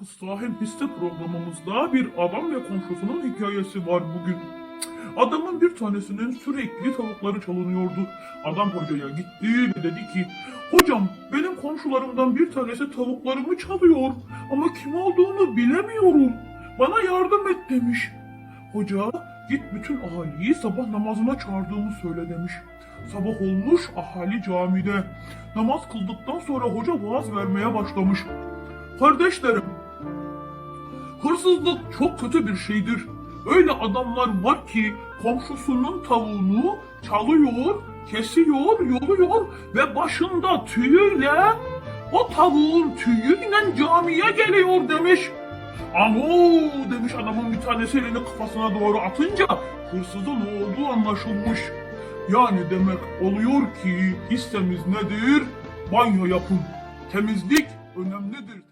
Kıssa hem hisse programımızda bir adam ve komşusunun hikayesi var bugün. Adamın bir tanesinin sürekli tavukları çalınıyordu. Adam hocaya gitti ve dedi ki Hocam benim komşularımdan bir tanesi tavuklarımı çalıyor ama kim olduğunu bilemiyorum. Bana yardım et demiş. Hoca git bütün ahaliyi sabah namazına çağırdığımı söyle demiş. Sabah olmuş ahali camide. Namaz kıldıktan sonra hoca vaaz vermeye başlamış. Kardeşlerim, hırsızlık çok kötü bir şeydir. Öyle adamlar var ki komşusunun tavuğunu çalıyor, kesiyor, yoluyor ve başında tüyüyle o tavuğun tüyüyle camiye geliyor demiş. Alo demiş adamın bir tanesi elini kafasına doğru atınca hırsızın olduğu anlaşılmış. Yani demek oluyor ki hissemiz nedir? Banyo yapın. Temizlik önemlidir.